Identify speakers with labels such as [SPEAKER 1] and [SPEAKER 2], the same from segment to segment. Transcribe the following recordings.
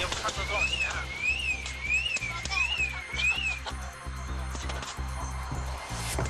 [SPEAKER 1] 也不看这多少钱。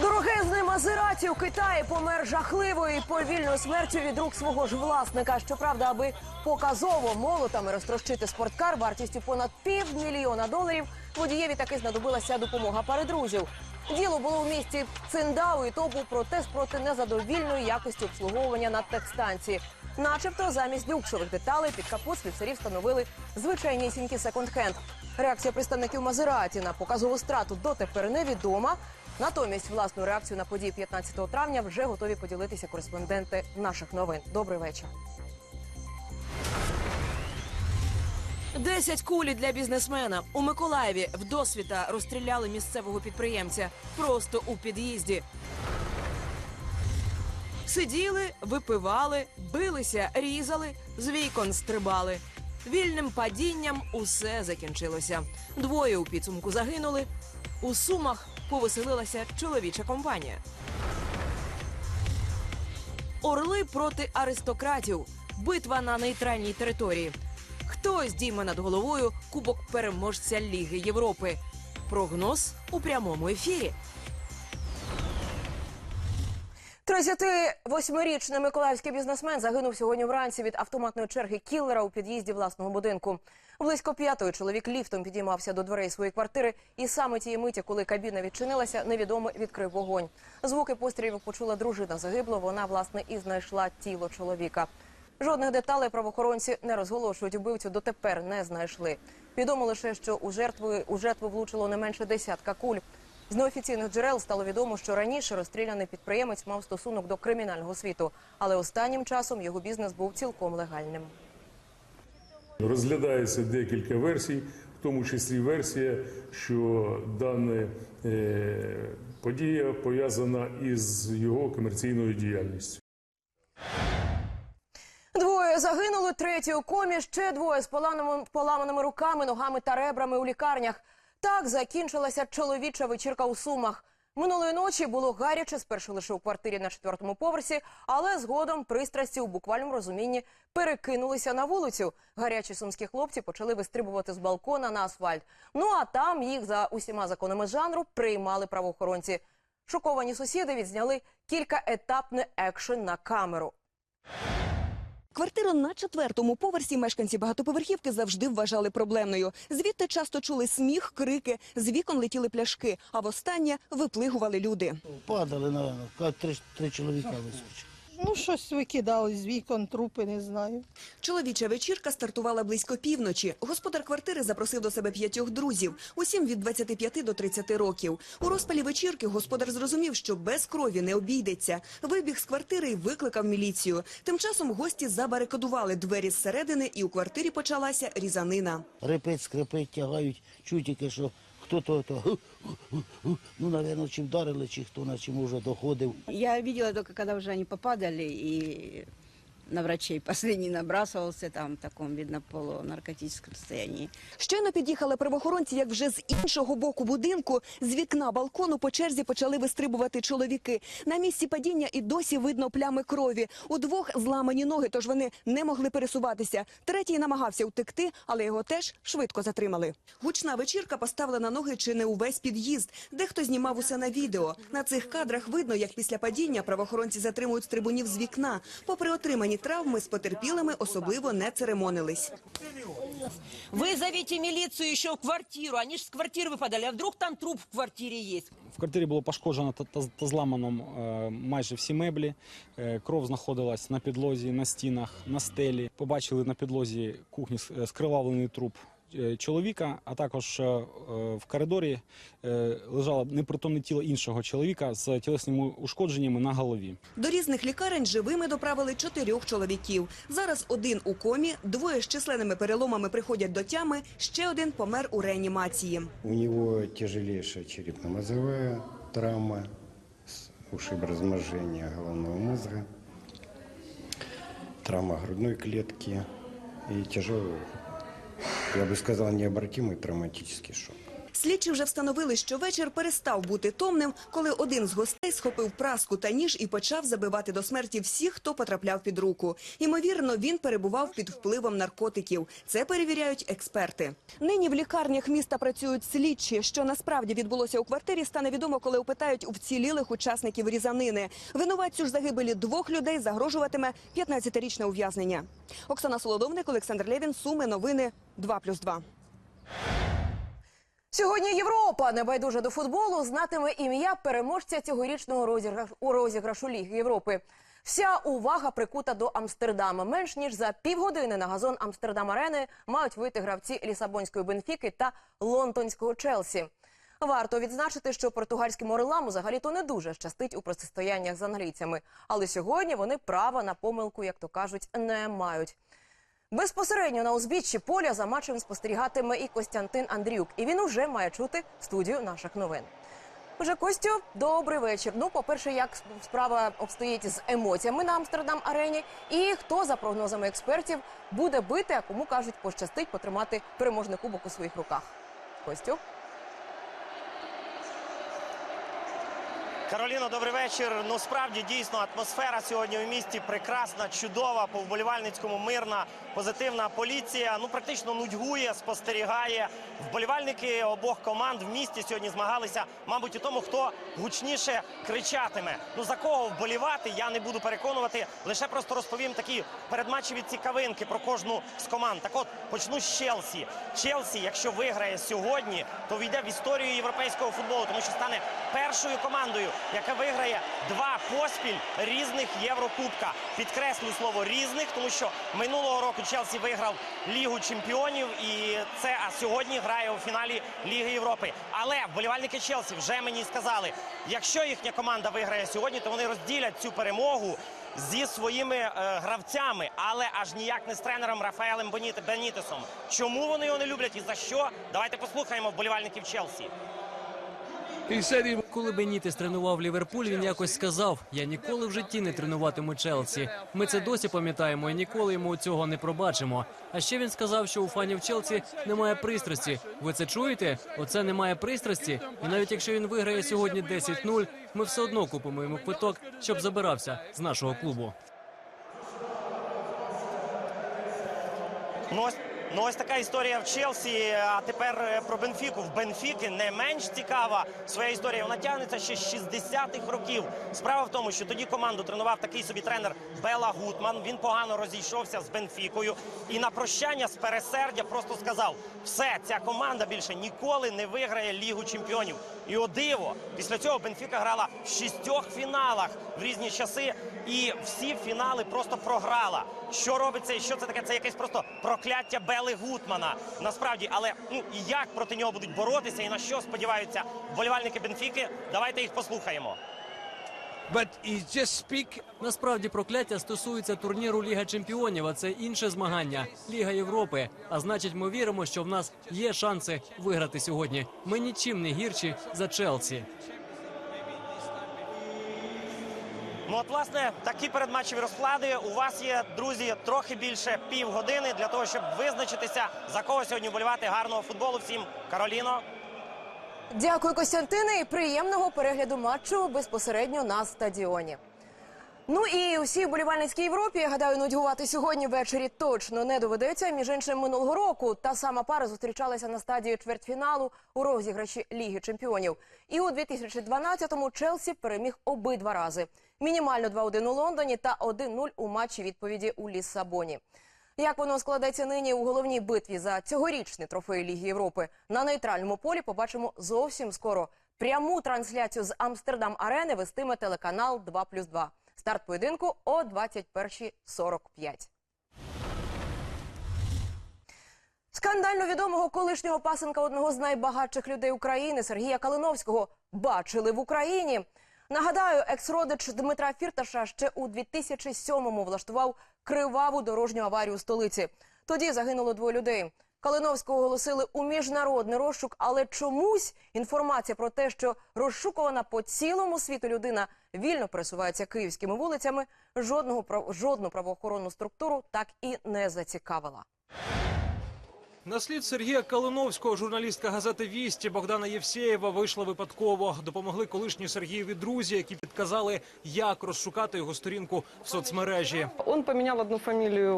[SPEAKER 2] Дорогезний Мазераті у Китаї помер жахливою і повільною смертю від рук свого ж власника. Щоправда, аби показово молотами розтрощити спорткар вартістю понад півмільйона доларів, водієві таки знадобилася допомога пари друзів. Діло було в місті Циндау, і то був протест проти незадовільної якості обслуговування на техстанції. Начебто замість люксових деталей під капот слюсарі встановили звичайнісінький секонд-хенд. Реакція представників Мазераті на показову страту дотепер невідома. Натомість власну реакцію на події 15 травня вже готові поділитися кореспонденти наших новин. Добрий вечір. Десять кулі для бізнесмена у Миколаєві вдосвіта розстріляли місцевого підприємця просто у під'їзді. Сиділи, випивали, билися, різали, з вікон стрибали. Вільним падінням усе закінчилося. Двоє у підсумку загинули. У сумах повеселилася чоловіча компанія. Орли проти аристократів. Битва на нейтральній території. Хто здійме над головою кубок переможця Ліги Європи? Прогноз у прямому ефірі. 38-річний миколаївський бізнесмен загинув сьогодні вранці від автоматної черги кіллера у під'їзді власного будинку. Близько п'ятої чоловік ліфтом підіймався до дверей своєї квартири, і саме тієї миті, коли кабіна відчинилася, невідомий відкрив вогонь. Звуки пострілів почула дружина загиблого. Вона власне і знайшла тіло чоловіка. Жодних деталей правоохоронці не розголошують убивцю дотепер не знайшли. Відомо лише, що у жертви у жертву влучило не менше десятка куль. З неофіційних джерел стало відомо, що раніше розстріляний підприємець мав стосунок до кримінального світу, але останнім часом його бізнес був цілком легальним.
[SPEAKER 3] Розглядається декілька версій, в тому числі версія, що дана е, подія пов'язана із його комерційною діяльністю.
[SPEAKER 2] Двоє загинули, третій у комі, ще двоє з поламаними, поламаними руками, ногами та ребрами у лікарнях. Так закінчилася чоловіча вечірка у Сумах. Минулої ночі було гаряче, спершу лише у квартирі на четвертому поверсі, але згодом пристрасті у буквальному розумінні перекинулися на вулицю. Гарячі сумські хлопці почали вистрибувати з балкона на асфальт. Ну а там їх за усіма законами жанру приймали правоохоронці. Шоковані сусіди відзняли кількаетапний екшен на камеру.
[SPEAKER 4] Квартиру на четвертому поверсі мешканці багатоповерхівки завжди вважали проблемною. Звідти часто чули сміх, крики, з вікон летіли пляшки, а востаннє виплигували люди.
[SPEAKER 5] Падали, напевно, кажуть, три, три чоловіка вискочили.
[SPEAKER 6] Ну, щось викидали з вікон, трупи, не знаю.
[SPEAKER 4] Чоловіча вечірка стартувала близько півночі. Господар квартири запросив до себе п'ятьох друзів, усім від 25 до 30 років. У розпалі вечірки господар зрозумів, що без крові не обійдеться. Вибіг з квартири і викликав міліцію. Тим часом гості забарикадували двері зсередини, і у квартирі почалася різанина.
[SPEAKER 5] Репить, скрипить, тягають, чуть тільки, що хто-то, то, гу. ну, наверное, чи вдарили, чи хто на чим уже доходив.
[SPEAKER 7] Я видела только, когда уже они попадали, и на врачей последний набрасывался, там в таком, видно, полунаркотическом состоянии.
[SPEAKER 4] Щойно під'їхали правоохоронці, як вже з іншого боку будинку, з вікна балкону по черзі почали вистрибувати чоловіки. На місці падіння і досі видно плями крові. У двох зламані ноги, тож вони не могли пересуватися. Третій намагався втекти, але його теж швидко затримали. Гучна вечірка поставила на ноги чи не увесь під'їзд. Дехто знімав усе на відео. На цих кадрах видно, як після падіння правоохоронці затримують стрибунів з вікна. Попри отримані травми, з потерпілими особливо не церемонились.
[SPEAKER 8] Вызовите милицию еще в квартиру. Они же с квартиры выпадали. А вдруг там труп в квартире есть?
[SPEAKER 9] В квартирі було пошкоджено та, та, та зламано е, майже всі меблі. Е, кров знаходилась на підлозі, на стінах, на стелі. Побачили на підлозі кухні с- е, скривавлений труп е, чоловіка, а також е, е, в коридорі е, лежало непритомне тіло іншого чоловіка з тілесними ушкодженнями на голові.
[SPEAKER 4] До різних лікарень живими доправили чотирьох чоловіків. Зараз один у комі, двоє з численними переломами приходять до тями, ще один помер у реанімації.
[SPEAKER 10] У него тяжелейшая черепно-мозговая травма, ушиб разможения головного мозга, травма грудной клетки и тяжелый, я бы сказал, необратимый травматический шок.
[SPEAKER 4] Слідчі вже встановили, що вечір перестав бути томним, коли один з гостей схопив праску та ніж і почав забивати до смерті всіх, хто потрапляв під руку. Ймовірно, він перебував під впливом наркотиків. Це перевіряють експерти. Нині в лікарнях міста працюють слідчі. Що насправді відбулося у квартирі, стане відомо, коли опитають у вцілілих учасників різанини. Винуватцю ж загибелі двох людей загрожуватиме 15-річне ув'язнення. Оксана Солодовник, Олександр Лєвін, Суми, новини 2+,2.
[SPEAKER 2] Сьогодні Європа, небайдужа до футболу, знатиме ім'я переможця цьогорічного розіграшу у розіграшу Ліги Європи. Вся увага прикута до Амстердама. Менш ніж за півгодини на газон Амстердам Арени мають вийти гравці Лісабонської Бенфіки та Лондонського Челсі. Варто відзначити, що португальським орлам взагалі-то не дуже щастить у протистояннях з англійцями. Але сьогодні вони права на помилку, як то кажуть, не мають. Безпосередньо на узбіччі поля за матчем спостерігатиме і Костянтин Андрюк, І він уже має чути студію наших новин. Уже Костю, добрий вечір. Ну, по-перше, як справа обстоїть з емоціями на Амстердам арені, і хто за прогнозами експертів буде бити, а кому кажуть, пощастить потримати переможний кубок у своїх руках. Костю.
[SPEAKER 1] Кароліно, добрий вечір. Ну справді дійсно атмосфера сьогодні у місті прекрасна, чудова, по вболівальницькому мирна, позитивна поліція. Ну практично нудьгує, спостерігає. Вболівальники обох команд в місті сьогодні змагалися, мабуть, у тому, хто гучніше кричатиме. Ну за кого вболівати, я не буду переконувати. Лише просто розповім такі передматчеві цікавинки про кожну з команд. Так от почну з Челсі. Челсі, якщо виграє сьогодні, то війде в історію європейського футболу, тому що стане першою командою, яка виграє два поспіль різних Єврокубка. Підкреслю слово різних, тому що минулого року Челсі виграв Лігу чемпіонів, і це а сьогодні грає у фіналі Ліги Європи. Але вболівальники Челсі вже мені сказали, якщо їхня команда виграє сьогодні, то вони розділять цю перемогу. Зі своїми е, гравцями, але аж ніяк не з тренером Рафаелем Боніте Бенітесом. Чому вони його не люблять і за що? Давайте послухаємо вболівальників Челсі.
[SPEAKER 11] Коли Бенітес тренував Ліверпуль, він якось сказав: я ніколи в житті не тренуватиму Челсі. Ми це досі пам'ятаємо і ніколи йому цього не пробачимо. А ще він сказав, що у фанів Челсі немає пристрасті. Ви це чуєте? Оце немає пристрасті. І навіть якщо він виграє сьогодні 10-0, ми все одно купимо йому квиток, щоб забирався з нашого клубу.
[SPEAKER 1] Ну ось, така історія в Челсі. А тепер е, про Бенфіку. В Бенфіки не менш цікава своя історія. Вона тягнеться ще з 60-х років. Справа в тому, що тоді команду тренував такий собі тренер Бела Гутман. Він погано розійшовся з Бенфікою. І на прощання з пересердя просто сказав: все, ця команда більше ніколи не виграє Лігу чемпіонів. І о диво, після цього Бенфіка грала в шістьох фіналах в різні часи, і всі фінали просто програла. Що робиться і що це таке? Це якесь просто прокляття Бели Гутмана. Насправді, але ну і як проти нього будуть боротися, і на що сподіваються вболівальники Бенфіки? Давайте їх послухаємо.
[SPEAKER 11] Насправді прокляття стосується турніру Ліга Чемпіонів, а це інше змагання Ліга Європи. А значить, ми віримо, що в нас є шанси виграти сьогодні. Ми нічим не гірші за Челсі.
[SPEAKER 1] Ну от, власне, такі передматчеві розклади. У вас є, друзі, трохи більше півгодини для того, щоб визначитися, за кого сьогодні вболівати гарного футболу. Всім Кароліно.
[SPEAKER 2] Дякую, Костянтине, і приємного перегляду матчу безпосередньо на стадіоні. Ну і усій болівальницькій Європі, я гадаю, нудьгувати сьогодні ввечері точно не доведеться. Між іншим, минулого року та сама пара зустрічалася на стадії чвертьфіналу у розіграші Ліги Чемпіонів. І у 2012-му Челсі переміг обидва рази. Мінімально 2-1 у Лондоні та 1-0 у матчі відповіді у Ліссабоні. Як воно складеться нині у головній битві за цьогорічний трофей Ліги Європи на нейтральному полі, побачимо зовсім скоро. Пряму трансляцію з Амстердам Арени вестиме телеканал 2+,2. Старт поєдинку о 21.45. Скандально відомого колишнього пасенка одного з найбагатших людей України Сергія Калиновського бачили в Україні. Нагадаю, екс-родич Дмитра Фірташа ще у 2007-му влаштував криваву дорожню аварію у столиці. Тоді загинуло двоє людей. Калиновського оголосили у міжнародний розшук, але чомусь інформація про те, що розшукувана по цілому світу людина вільно пересувається київськими вулицями, жодного жодну правоохоронну структуру так і не зацікавила.
[SPEAKER 12] На слід Сергія Калиновського журналістка газети Вісті Богдана Євсєєва вийшла випадково. Допомогли колишні Сергієві друзі, які підказали, як розшукати його сторінку в соцмережі.
[SPEAKER 13] Он поміняв одну фамілію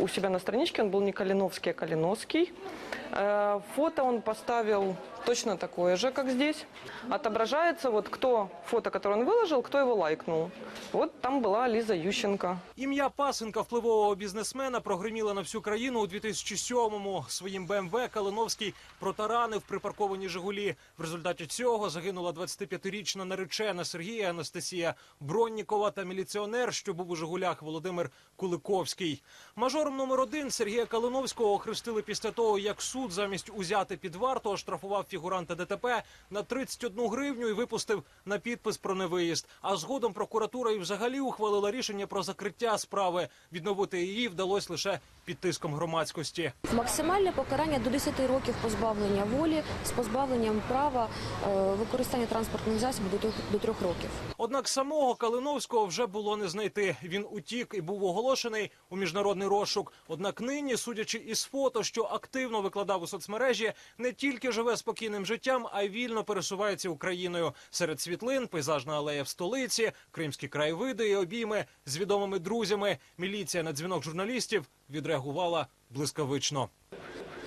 [SPEAKER 13] у себе на страничці, Він був не Калиновський, а Калиновский. Э, Фото він поставил точно такое же, как здесь. Отображается вот кто фото, которое он выложил, кто его лайкнул. Вот там была Лиза Ющенко.
[SPEAKER 12] Ім'я пасенка впливового бізнесмена прогриміло на всю країну у 2007-му. Своїм БМВ Калиновський протаранив припарковані Жигулі. В результаті цього загинула 25-річна наречена Сергія Анастасія Броннікова та міліціонер, що був у Жигулях Володимир Куликовський. Мажором номер один Сергія Калиновського охрестили після того, як суд замість узяти під варту оштрафував фігуранта ДТП на 31 гривню і випустив на підпис про невиїзд. А згодом прокуратура і взагалі ухвалила рішення про закриття справи. Відновити її вдалося лише під тиском громадськості.
[SPEAKER 14] Максимальне покарання до 10 років позбавлення волі з позбавленням права е, використання транспортних засобів до трьох, років.
[SPEAKER 12] Однак самого Калиновського вже було не знайти. Він утік і був оголошений у міжнародний розшук. Однак нині, судячи із фото, що активно викладав у соцмережі, не тільки живе спокійним життям, а вільно пересувається Україною. Серед світлин, пейзажна алея в столиці, кримські краєвиди і обійми з відомими друзями. Міліція на дзвінок журналістів відреагувала блискавично.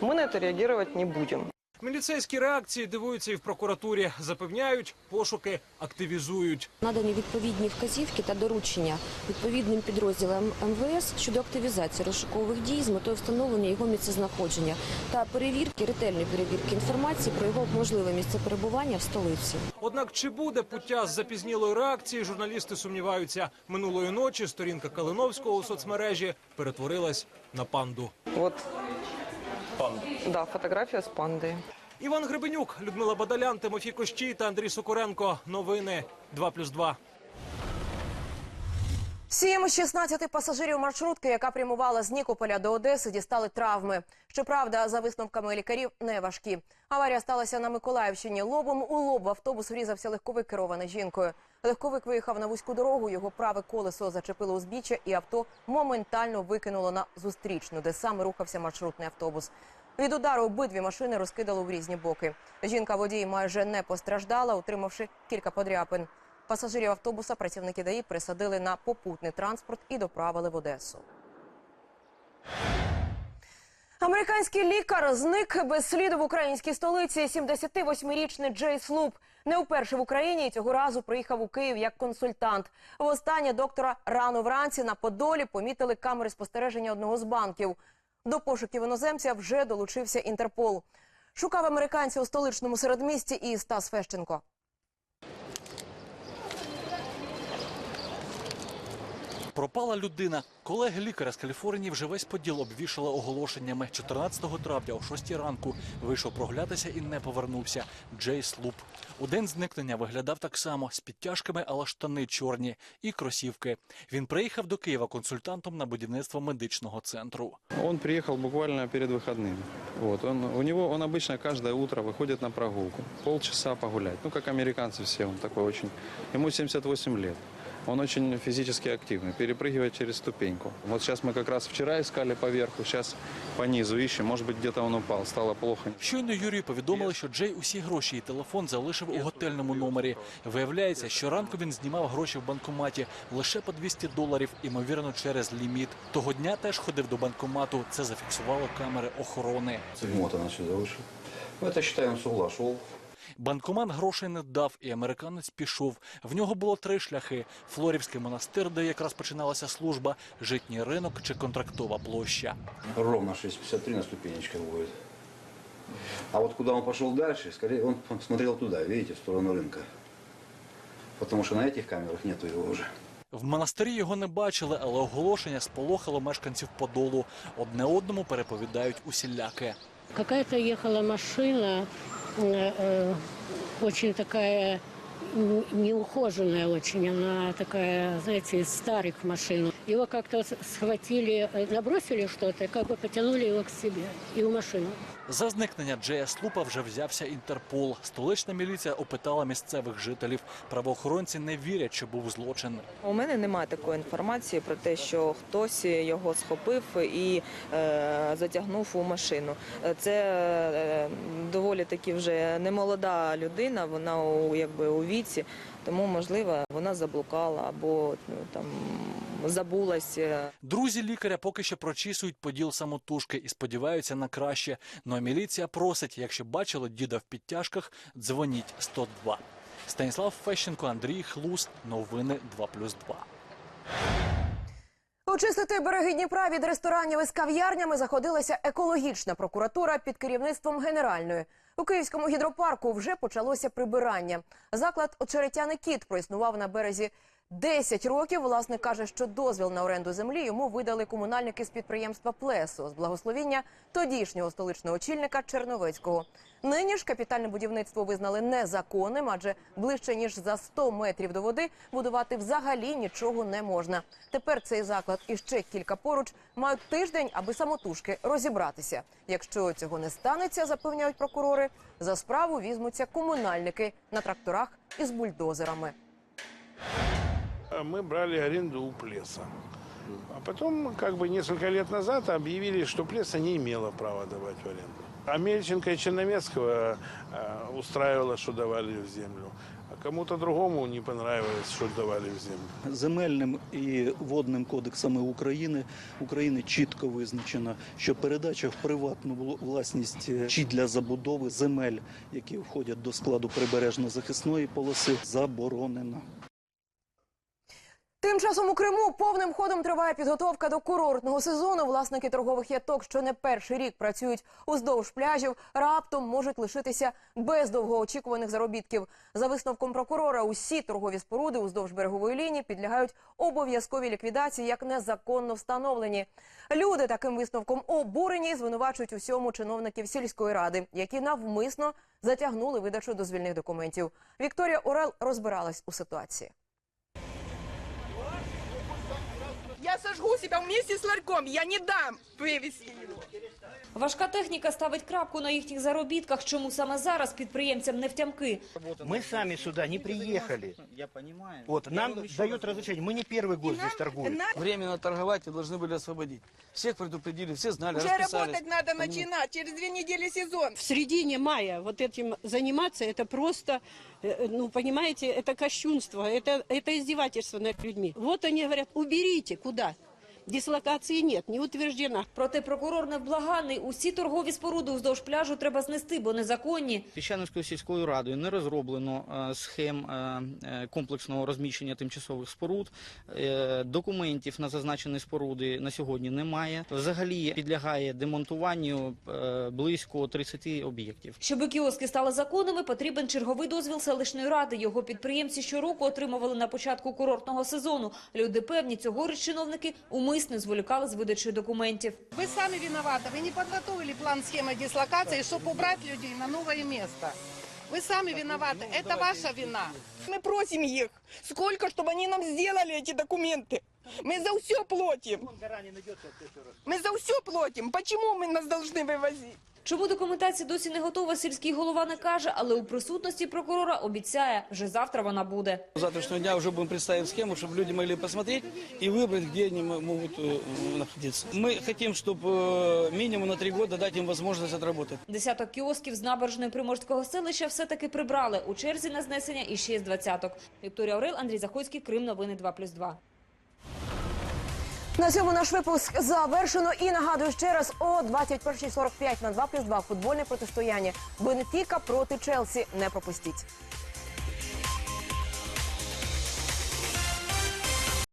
[SPEAKER 13] Ми на это реагировать не будем.
[SPEAKER 12] Міліцейські реакції дивуються і в прокуратурі. Запевняють, пошуки активізують.
[SPEAKER 14] Надані відповідні вказівки та доручення відповідним підрозділам МВС щодо активізації розшукових дій з метою встановлення його місцезнаходження та перевірки, ретельної перевірки інформації про його можливе місце перебування в столиці.
[SPEAKER 12] Однак чи буде пуття з запізнілої реакції, журналісти сумніваються. Минулої ночі сторінка Калиновського у соцмережі перетворилась на панду.
[SPEAKER 13] Вот. Да, фотография с пандой.
[SPEAKER 12] Іван Гребенюк, Людмила Бадалян, Тимофій Кощій та Андрій Сокуренко. Новини 2+,2.
[SPEAKER 2] Сім з 16 пасажирів маршрутки, яка прямувала з Нікополя до Одеси, дістали травми. Щоправда, за висновками лікарів, не важкі. Аварія сталася на Миколаївщині. Лобом у лоб в автобус врізався легковик, керований жінкою. Легковик виїхав на вузьку дорогу, його праве колесо зачепило узбіччя, і авто моментально викинуло на зустрічну, де саме рухався маршрутний автобус. Від удару обидві машини розкидало в різні боки. Жінка водій майже не постраждала, отримавши кілька подряпин. Пасажирів автобуса працівники ДАІ присадили на попутний транспорт і доправили в Одесу. Американський лікар зник без сліду в українській столиці. 78-річний Джей Слуп не вперше в Україні і цього разу приїхав у Київ як консультант. Востаннє доктора рано вранці на Подолі помітили камери спостереження одного з банків. До пошуків іноземця вже долучився Інтерпол. Шукав американця у столичному середмісті і Стас Фещенко.
[SPEAKER 15] Пропала людина. Колеги лікаря з Каліфорнії вже весь поділ обвішали оголошеннями. 14 травня о 6 ранку вийшов проглядатися і не повернувся. Джей Слуп. У день зникнення виглядав так само з підтяжками, але штани чорні і кросівки. Він приїхав до Києва консультантом на будівництво медичного центру.
[SPEAKER 16] Он приехал буквально перед выходными. Вот, он, у него, он обычно каждое утро выходит на прогулку. Полчаса погулять. Ну, как американцы все, он такой очень... Ему 78 лет. Он очень физически активный, перепрыгивает через ступеньку. Вот сейчас мы как раз вчера искали поверху, сейчас по низу ищем. Может быть, где-то он упал, стало плохо.
[SPEAKER 15] Щойно Юрію повідомили, що Джей усі гроші і телефон залишив у готельному номері. Виявляється, що ранку він знімав гроші в банкоматі лише по 200 доларів, імовірно, через ліміт. Того дня теж ходив до банкомату. Це зафіксували камери охорони.
[SPEAKER 17] Вот он отсюда вышел. Ну, это, считаем, с угла шел.
[SPEAKER 15] Банкомат грошей не дав, і американець пішов. В нього було три шляхи: Флорівський монастир, де якраз починалася служба, житній ринок чи контрактова площа.
[SPEAKER 17] Ровно 6.53 на ступенечках будет. А вот куда он пошел дальше, скорее он смотрел туда, видите, в сторону рынка. Потому что на этих камерах нету его уже.
[SPEAKER 15] В монастирі його не бачили, але оголошення сполохало мешканців Подолу. Одне одному переповідають усіляке.
[SPEAKER 18] Какая-то ехала машина, э, э, очень такая н- неухоженная очень. Она такая, знаете, из старых машин. Его как-то с- схватили, э, набросили что-то, и как бы потянули его к себе и в машину.
[SPEAKER 15] За зникнення Джея Слупа вже взявся Інтерпол. Столична міліція опитала місцевих жителів. Правоохоронці не вірять, що був злочин.
[SPEAKER 19] У мене немає такої інформації про те, що хтось його схопив і е, затягнув у машину. Е, Це е, доволі таки вже немолода людина, вона у якби у віці, тому можливо вона заблукала або ну, там забулася.
[SPEAKER 15] Друзі лікаря поки що прочісують поділ самотужки і сподіваються на краще. Ну а міліція просить, якщо бачили діда в підтяжках, дзвоніть 102. Станіслав Фещенко, Андрій Хлус. Новини 2+,2.
[SPEAKER 2] Очистити береги Дніпра від ресторанів із кав'ярнями заходилася екологічна прокуратура під керівництвом генеральної. У Київському гідропарку вже почалося прибирання. Заклад «Очеретяний кіт» проіснував на березі 10 років. Власник каже, що дозвіл на оренду землі йому видали комунальники з підприємства «Плесо» з благословіння тодішнього столичного очільника Черновецького. Нині ж капітальне будівництво визнали незаконним, адже ближче ніж за 100 метрів до води будувати взагалі нічого не можна. Тепер цей заклад і ще кілька поруч мають тиждень, аби самотужки розібратися. Якщо цього не станеться, запевняють прокурори, за справу візьмуться комунальники на тракторах із бульдозерами
[SPEAKER 20] Мы брали аренду у Плеса. А потом, как бы несколько лет назад, объявили, что Плеса не имела права давать в аренду. А Мельченко и Черномецкого э, устраивало, что давали в землю. А кому-то другому не понравилось, что давали в землю.
[SPEAKER 21] Земельним і водним кодексами України України чітко визначено, що передача в приватну вл- власність е, чи для забудови земель, які входять до складу прибережно-захисної полоси, заборонена.
[SPEAKER 2] Тим часом у Криму повним ходом триває підготовка до курортного сезону. Власники торгових яток, що не перший рік працюють уздовж пляжів, раптом можуть лишитися без довгоочікуваних заробітків. За висновком прокурора, усі торгові споруди уздовж берегової лінії підлягають обов'язковій ліквідації як незаконно встановлені. Люди таким висновком обурені звинувачують усьому чиновників сільської ради, які навмисно затягнули видачу дозвільних документів. Вікторія Орел розбиралась у ситуації.
[SPEAKER 22] Я сожгу себя вместе с ларьком, я не дам вывести его.
[SPEAKER 23] Важка техніка ставить крапку на їхніх заробітках. Чому саме зараз підприємцям не втямки?
[SPEAKER 24] Мы сами сюда не приехали.
[SPEAKER 25] Я понимаю.
[SPEAKER 24] Вот, нам дают разрешение. Мы не первый год здесь торгуем.
[SPEAKER 25] Временно торговать и должны были освободить. Всех предупредили, все знали,
[SPEAKER 22] Уже
[SPEAKER 25] расписались.
[SPEAKER 22] работать надо начинать, через две недели сезон.
[SPEAKER 18] В середине мая вот этим заниматься, это просто, э, ну, понимаете, это кощунство, это, это издевательство над людьми. Вот они говорят, уберите, куда? Дислокации нет, не утверждена.
[SPEAKER 23] Проте прокурор невблаганний. Усі торгові споруди уздовж пляжу треба знести, бо незаконні.
[SPEAKER 25] Піщанівською сільською радою не розроблено е, схем е, е, комплексного розміщення тимчасових споруд. Документів на зазначені споруди на сьогодні немає. Взагалі підлягає демонтуванню близько 30 об'єктів.
[SPEAKER 23] Щоби кіоски стали законними, потрібен черговий дозвіл селищної ради. Його підприємці щороку отримували на початку курортного сезону. Люди певні, цьогоріч чиновники умисно зволікали з видачею документів.
[SPEAKER 6] Вы сами виноваты. Вы не подготовили план схемы дислокации, чтобы убрать людей на новое место. Вы сами виноваты. Это ваша вина.
[SPEAKER 22] Мы просим их, сколько, чтобы они нам сделали эти документы. Мы за все платим. Мы за все платим. Почему мы нас должны вывозить?
[SPEAKER 23] Чому документація досі не готова, сільський голова не каже, але у присутності прокурора обіцяє, вже завтра вона буде.
[SPEAKER 25] С завтрашнего дня уже будем представить схему, чтобы люди могли посмотреть и выбрать, где они м- могут э, находиться. Мы хотим, чтобы э, минимум на три года дать им возможность отработать.
[SPEAKER 23] Десяток кіосків з набережної Приморського селища все-таки прибрали. У черзі на знесення іще з двадцяток. Вікторія Орел, Андрій Заходський, Крим. Новини 2+,2.
[SPEAKER 2] На цьому наш випуск завершено. І нагадую ще раз о 21.45 на 2 плюс 2 футбольне протистояння. Бенфіка проти Челсі. Не пропустіть.